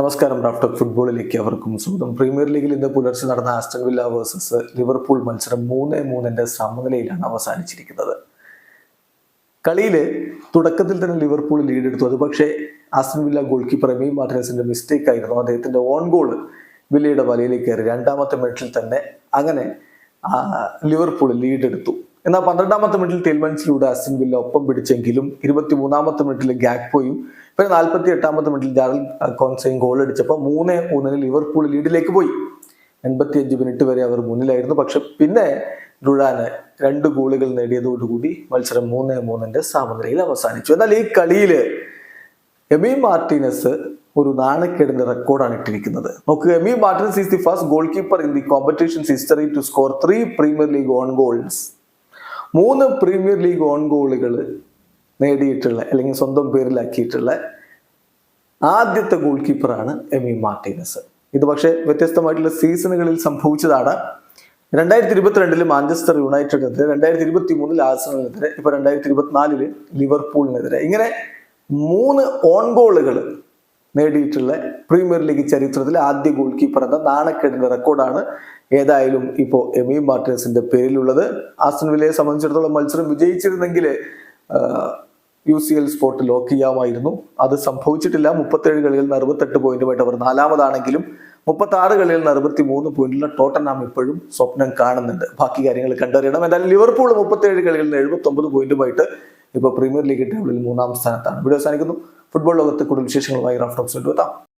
നമസ്കാരം. റാഫ്റ്റർ ഫുട്ബോളിലേക്ക് അവർക്കും സ്വാഗതം. പ്രീമിയർ ലീഗിൽ ഇന്ന് പുലർച്ചെ നടന്ന ആസ്റ്റൺ വില്ല വേഴ്സസ് ലിവർപൂൾ മത്സരം മൂന്ന് മൂന്നിന്റെ സമനിലയിലാണ് അവസാനിച്ചിരിക്കുന്നത്. കളിയിൽ തുടക്കത്തിൽ തന്നെ ലിവർപൂൾ ലീഡ് എടുത്തു അത് പക്ഷേ Aston Villa goalkeeper Emi മാർട്ടിനസിന്റെ മിസ്റ്റേക്ക് ആയിരുന്നു അദ്ദേഹത്തിന്റെ ഓൺ ഗോൾ വില്ലയുടെ വലയിലേക്ക് കയറി രണ്ടാമത്തെ മിനിറ്റിൽ തന്നെ അങ്ങനെ ലിവർപൂൾ ലീഡ് എടുത്തു എന്നാൽ പന്ത്രണ്ടാമത്തെ മിനിറ്റിൽ ടെൽമൻസിലൂടെ അസ്റ്റിൻ വില്ല ഒപ്പം പിടിച്ചെങ്കിലും ഇരുപത്തി മൂന്നാമത്തെ മിനിറ്റിൽ ഗാക്പോയും പിന്നെ നാൽപ്പത്തി എട്ടാമത്തെ മിനിറ്റിൽ ജാറൽ കോൺസയും ഗോൾ അടിച്ചപ്പോൾ മൂന്ന് മൂന്നിന് ലിവർപൂൾ ലീഡിലേക്ക് പോയി. എൺപത്തി അഞ്ച് മിനിറ്റ് വരെ അവർ മുന്നിലായിരുന്നു. പക്ഷെ പിന്നെ ഡുഴാന് രണ്ട് ഗോളുകൾ നേടിയതോടുകൂടി മത്സരം മൂന്ന് മൂന്നിന്റെ സമനിലയിൽ അവസാനിച്ചു. എന്നാൽ ഈ കളിയിൽ എമി മാർട്ടിനസ് ഒരു നാണക്കേടിന്റെ റെക്കോർഡാണ് ഇട്ടിരിക്കുന്നത്. നോക്കുക Emi Martinez is the first goalkeeper in the competition history to score three Premier League own goals. മൂന്ന് പ്രീമിയർ ലീഗ് ഓൺ ഗോളുകൾ നേടിയിട്ടുള്ള അല്ലെങ്കിൽ സ്വന്തം പേരിലാക്കിയിട്ടുള്ള ആദ്യത്തെ ഗോൾ കീപ്പറാണ് എമി മാർട്ടിനസ്. ഇത് പക്ഷേ വ്യത്യസ്തമായിട്ടുള്ള സീസണുകളിൽ സംഭവിച്ചതാണ്. രണ്ടായിരത്തി ഇരുപത്തിരണ്ടിൽ മാഞ്ചസ്റ്റർ യുണൈറ്റഡിനെതിരെ രണ്ടായിരത്തി ഇരുപത്തി മൂന്നിൽ ആസണിനെതിരെ ഇപ്പൊ രണ്ടായിരത്തി ഇരുപത്തിനാലിൽ ലിവർപൂളിനെതിരെ. ഇങ്ങനെ മൂന്ന് ഓൺ ഗോളുകൾ നേടിയിട്ടുള്ള പ്രീമിയർ ലീഗ് ചരിത്രത്തിലെ ആദ്യ ഗോൾ കീപ്പർ എന്ന നാണക്കേടിന്റെ റെക്കോർഡാണ് ഏതായാലും ഇപ്പോൾ എമി മാർട്ടിനസിന്റെ പേരിലുള്ളത്. ആസ്റ്റൻവിലയെ സംബന്ധിച്ചിടത്തോളം മത്സരം വിജയിച്ചിരുന്നെങ്കിൽ U C L spot lock ചെയ്യാമായിരുന്നു. അത് സംഭവിച്ചിട്ടില്ല. മുപ്പത്തേഴ് കളികളിൽ നിന്ന് അറുപത്തെട്ട് പോയിന്റുമായിട്ട് അവർ നാലാമതാണെങ്കിലും മുപ്പത്തി ആറ് കളികളിൽ നിന്ന് അറുപത്തി മൂന്ന് പോയിന്റുള്ള ടോട്ടനാം ഇപ്പോഴും സ്വപ്നം കാണുന്നുണ്ട്. ബാക്കി കാര്യങ്ങൾ കണ്ടറിയണം. എന്തായാലും ലിവർപൂൾ മുപ്പത്തേഴ് കളികളിൽ നിന്ന് എഴുപത്തി ഒമ്പത് പോയിന്റുമായിട്ട് ഇപ്പോൾ പ്രീമിയർ ലീഗ് ടേബിളിൽ മൂന്നാം സ്ഥാനത്താണ്. ഇവിടെ അവസാനിക്കുന്നു. ഫുട്ബോൾ ലോകത്തെ കൂടുതൽ വിശേഷങ്ങളുമായി റാഫ്റ്റോക്സ് എത്താം.